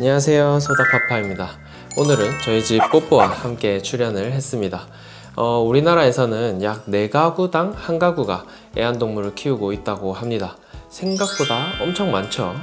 안녕하세요 소다파파입니다 오늘은 저희 집 뽀뽀와 함께 출연을 했습니다 어, 우리나라에서는 약 4가구당 1가구가 애완동물을 키우고 있다고 합니다 생각보다 엄청 많죠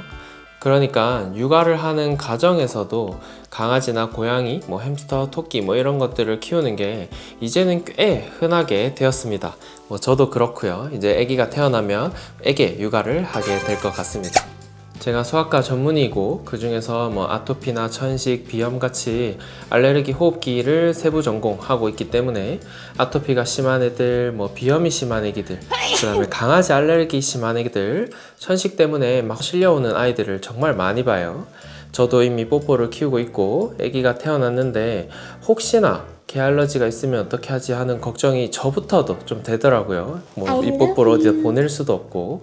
그러니까 육아를 하는 가정에서도 강아지나 고양이, 뭐 햄스터, 토끼 뭐 이런 것들을 키우는 게 이제는 꽤 흔하게 되었습니다. 뭐 저도 그렇고요. 이제 아기가 태어나면 애기 육아를 하게 될 것 같습니다. 제가 소아과 전문의고 그 중에서 뭐 아토피나 천식, 비염 같이 알레르기 호흡기를 세부 전공하고 있기 때문에 아토피가 심한 애들, 뭐 비염이 심한 애기들, 그다음에 강아지 알레르기 심한 애기들, 천식 때문에 막 실려오는 아이들을 정말 많이 봐요. 저도 이미 뽀뽀를 키우고 있고 아기가 태어났는데 혹시나 개 알러지가 있으면 어떻게 하지 하는 걱정이 저부터도 좀 되더라고요. 뭐 이 뽀뽀를 어디다 보낼 수도 없고.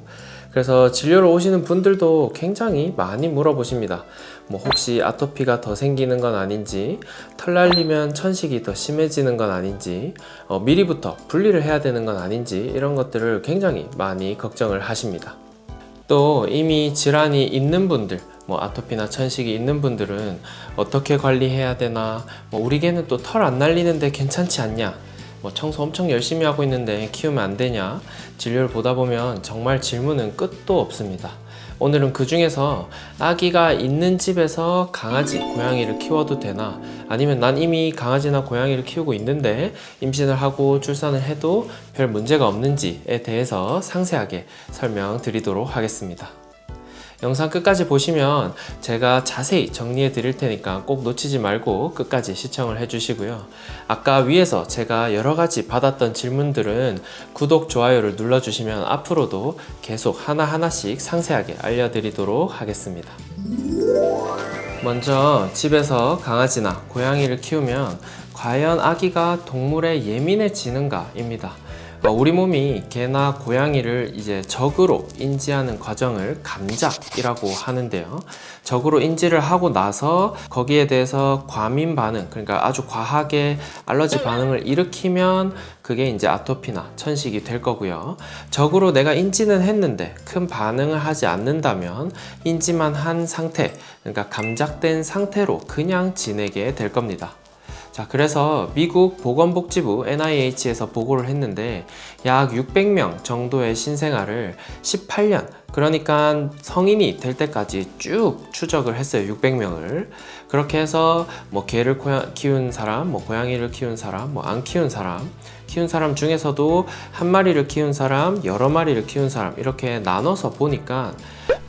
그래서 진료를 오시는 분들도 굉장히 많이 물어보십니다. 뭐 혹시 아토피가 더 생기는 건 아닌지, 털 날리면 천식이 더 심해지는 건 아닌지, 어, 미리부터 분리를 해야 되는 건 아닌지 이런 것들을 굉장히 많이 걱정을 하십니다. 또 이미 질환이 있는 분들, 뭐 아토피나 천식이 있는 분들은 어떻게 관리해야 되나, 뭐 우리 개는 또 털 안 날리는데 괜찮지 않냐, 뭐 청소 엄청 열심히 하고 있는데 키우면 안 되냐, 진료를 보다 보면 정말 질문은 끝도 없습니다. 오늘은 그 중에서 아기가 있는 집에서 강아지, 고양이를 키워도 되나, 아니면 난 이미 강아지나 고양이를 키우고 있는데 임신을 하고 출산을 해도 별 문제가 없는지에 대해서 상세하게 설명드리도록 하겠습니다. 영상 끝까지 보시면 제가 자세히 정리해 드릴 테니까 꼭 놓치지 말고 끝까지 시청을 해 주시고요. 아까 위에서 제가 여러 가지 받았던 질문들은 구독, 좋아요를 눌러 주시면 앞으로도 계속 하나하나씩 상세하게 알려드리도록 하겠습니다. 먼저 집에서 강아지나 고양이를 키우면 과연 아기가 동물에 예민해지는가 입니다. 어, 우리 몸이 개나 고양이를 이제 적으로 인지하는 과정을 감작이라고 하는데요. 적으로 인지를 하고 나서 거기에 대해서 과민 반응, 그러니까 아주 과하게 알러지 반응을 일으키면 그게 이제 아토피나 천식이 될 거고요. 적으로 내가 인지는 했는데 큰 반응을 하지 않는다면 인지만 한 상태, 그러니까 감작된 상태로 그냥 지내게 될 겁니다. 자, 그래서 미국 보건복지부 NIH에서 보고를 했는데 약 600명 정도의 신생아를 18년, 그러니까 성인이 될 때까지 쭉 추적을 했어요. 600명을. 그렇게 해서 뭐 개를 키운 사람, 뭐 고양이를 키운 사람, 뭐 안 키운 사람, 키운 사람 중에서도 한 마리를 키운 사람, 여러 마리를 키운 사람 이렇게 나눠서 보니까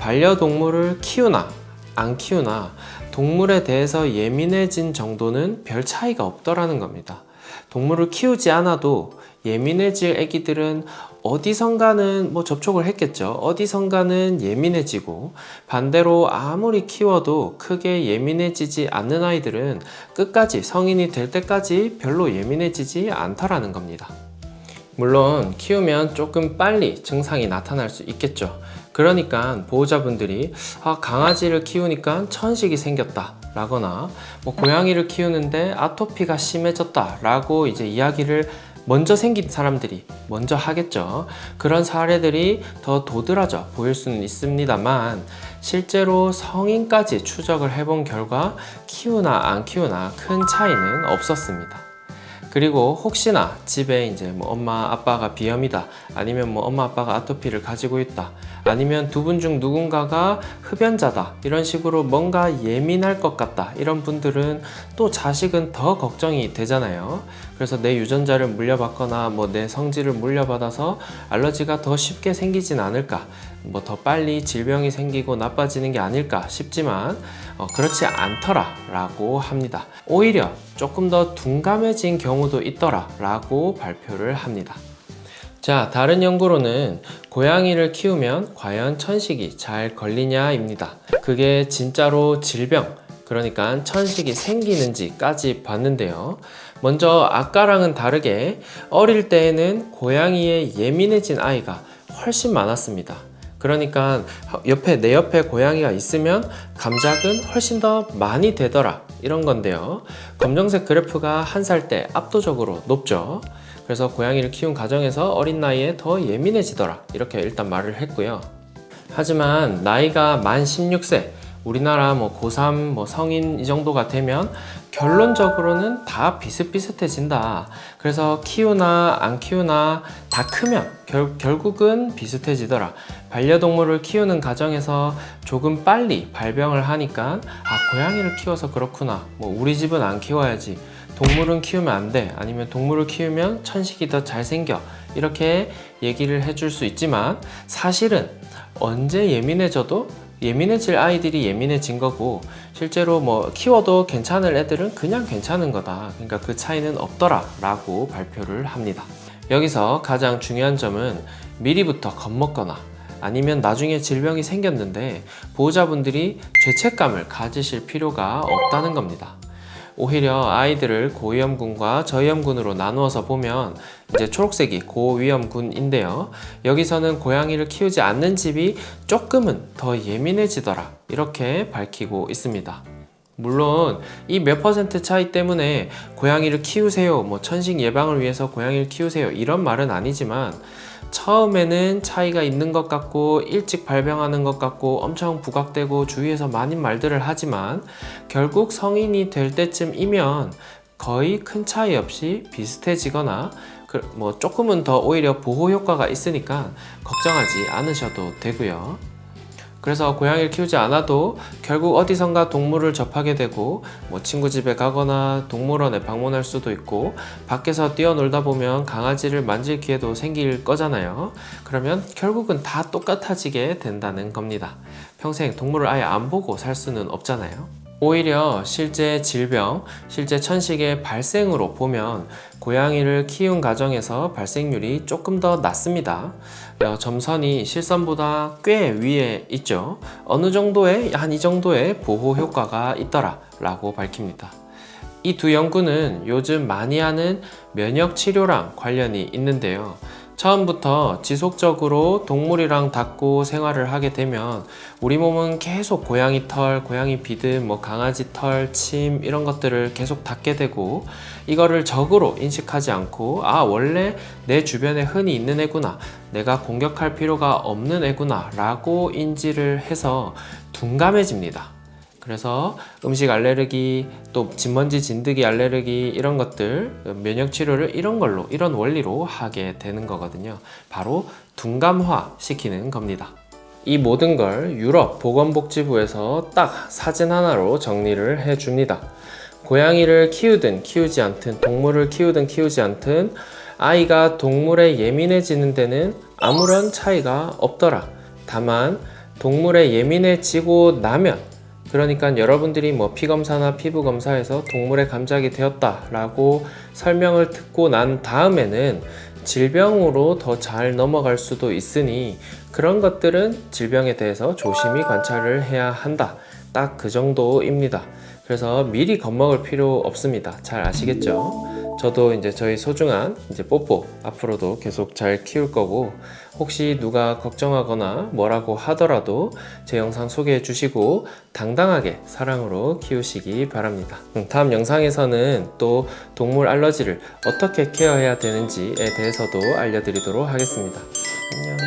반려동물을 키우나 안 키우나 동물에 대해서 예민해진 정도는 별 차이가 없더라는 겁니다. 동물을 키우지 않아도 예민해질 애기들은 어디선가는 뭐 접촉을 했겠죠. 어디선가는 예민해지고 반대로 아무리 키워도 크게 예민해지지 않는 아이들은 끝까지 성인이 될 때까지 별로 예민해지지 않더라는 겁니다. 물론 키우면 조금 빨리 증상이 나타날 수 있겠죠. 그러니까 보호자분들이 아, 강아지를 키우니까 천식이 생겼다 라거나 뭐 고양이를 키우는데 아토피가 심해졌다 라고 이제 이야기를 먼저 생긴 사람들이 먼저 하겠죠. 그런 사례들이 더 도드라져 보일 수는 있습니다만 실제로 성인까지 추적을 해본 결과 키우나 안 키우나 큰 차이는 없었습니다. 그리고 혹시나 집에 이제 뭐 엄마 아빠가 비염이다 아니면 뭐 엄마 아빠가 아토피를 가지고 있다 아니면 두 분 중 누군가가 흡연자다 이런 식으로 뭔가 예민할 것 같다 이런 분들은 또 자식은 더 걱정이 되잖아요 그래서 내 유전자를 물려받거나 뭐 내 성질을 물려받아서 알러지가 더 쉽게 생기진 않을까 뭐 더 빨리 질병이 생기고 나빠지는 게 아닐까 싶지만 어, 그렇지 않더라 라고 합니다 오히려 조금 더 둔감해진 경우도 있더라 라고 발표를 합니다 자, 다른 연구로는 고양이를 키우면 과연 천식이 잘 걸리냐 입니다. 그게 진짜로 질병, 그러니까 천식이 생기는지까지 봤는데요. 먼저 아까랑은 다르게 어릴 때에는 고양이에 예민해진 아이가 훨씬 많았습니다. 그러니까 옆에 내 옆에 고양이가 있으면 감작은 훨씬 더 많이 되더라 이런 건데요. 검정색 그래프가 한 살 때 압도적으로 높죠. 그래서 고양이를 키운 가정에서 어린 나이에 더 예민해지더라 이렇게 일단 말을 했고요. 하지만 나이가 만 16세 우리나라 뭐 고3 뭐 성인 이 정도가 되면 결론적으로는 다 비슷비슷해진다. 그래서 키우나 안 키우나 다 크면 결, 결국은 비슷해지더라. 반려동물을 키우는 가정에서 조금 빨리 발병을 하니까 아 고양이를 키워서 그렇구나. 뭐 우리 집은 안 키워야지. 동물은 키우면 안 돼. 아니면 동물을 키우면 천식이 더 잘생겨. 이렇게 얘기를 해줄 수 있지만 사실은 언제 예민해져도 예민해질 아이들이 예민해진 거고 실제로 뭐 키워도 괜찮을 애들은 그냥 괜찮은 거다. 그러니까 그 차이는 없더라 라고 발표를 합니다. 여기서 가장 중요한 점은 미리부터 겁먹거나 아니면 나중에 질병이 생겼는데 보호자분들이 죄책감을 가지실 필요가 없다는 겁니다. 오히려 아이들을 고위험군과 저위험군으로 나누어서 보면 이제 초록색이 고위험군인데요. 여기서는 고양이를 키우지 않는 집이 조금은 더 예민해지더라. 이렇게 밝히고 있습니다. 물론 이 몇 퍼센트 차이 때문에 고양이를 키우세요, 뭐 천식 예방을 위해서 고양이를 키우세요 이런 말은 아니지만 처음에는 차이가 있는 것 같고 일찍 발병하는 것 같고 엄청 부각되고 주위에서 많은 말들을 하지만 결국 성인이 될 때쯤이면 거의 큰 차이 없이 비슷해지거나 그뭐 조금은 더 오히려 보호 효과가 있으니까 걱정하지 않으셔도 되고요. 그래서 고양이를 키우지 않아도 결국 어디선가 동물을 접하게 되고 뭐 친구 집에 가거나 동물원에 방문할 수도 있고 밖에서 뛰어놀다 보면 강아지를 만질 기회도 생길 거잖아요. 그러면 결국은 다 똑같아지게 된다는 겁니다. 평생 동물을 아예 안 보고 살 수는 없잖아요. 오히려 실제 질병, 실제 천식의 발생으로 보면 고양이를 키운 가정에서 발생률이 조금 더 낮습니다. 어, 점선이 실선보다 꽤 위에 있죠. 어느 정도의 한 이 정도의 보호 효과가 있더라 라고 밝힙니다. 이 두 연구는 요즘 많이 하는 면역 치료랑 관련이 있는데요. 처음부터 지속적으로 동물이랑 닿고 생활을 하게 되면 우리 몸은 계속 고양이 털, 고양이 비듬, 뭐 강아지 털, 침 이런 것들을 계속 닿게 되고 이거를 적으로 인식하지 않고 아 원래 내 주변에 흔히 있는 애구나 내가 공격할 필요가 없는 애구나 라고 인지를 해서 둔감해집니다. 그래서 음식 알레르기 또 진먼지 진드기 알레르기 이런 것들 면역 치료를 이런 걸로 이런 원리로 하게 되는 거거든요. 바로 둔감화 시키는 겁니다. 이 모든 걸 유럽 보건복지부에서 딱 사진 하나로 정리를 해 줍니다. 고양이를 키우든 키우지 않든 동물을 키우든 키우지 않든 아이가 동물에 예민해지는 데는 아무런 차이가 없더라. 다만 동물에 예민해지고 나면 그러니까 여러분들이 뭐 피검사나 피부 검사에서 동물의 감작이 되었다 라고 설명을 듣고 난 다음에는 질병으로 더 잘 넘어갈 수도 있으니 그런 것들은 질병에 대해서 조심히 관찰을 해야 한다. 딱 그 정도입니다. 그래서 미리 겁먹을 필요 없습니다. 잘 아시겠죠? 저도 이제 저희 소중한 이제 뽀뽀 앞으로도 계속 잘 키울 거고 혹시 누가 걱정하거나 뭐라고 하더라도 제 영상 소개해 주시고 당당하게 사랑으로 키우시기 바랍니다. 음, 다음 영상에서는 또 동물 알러지를 어떻게 케어해야 되는지에 대해서도 알려드리도록 하겠습니다. 안녕.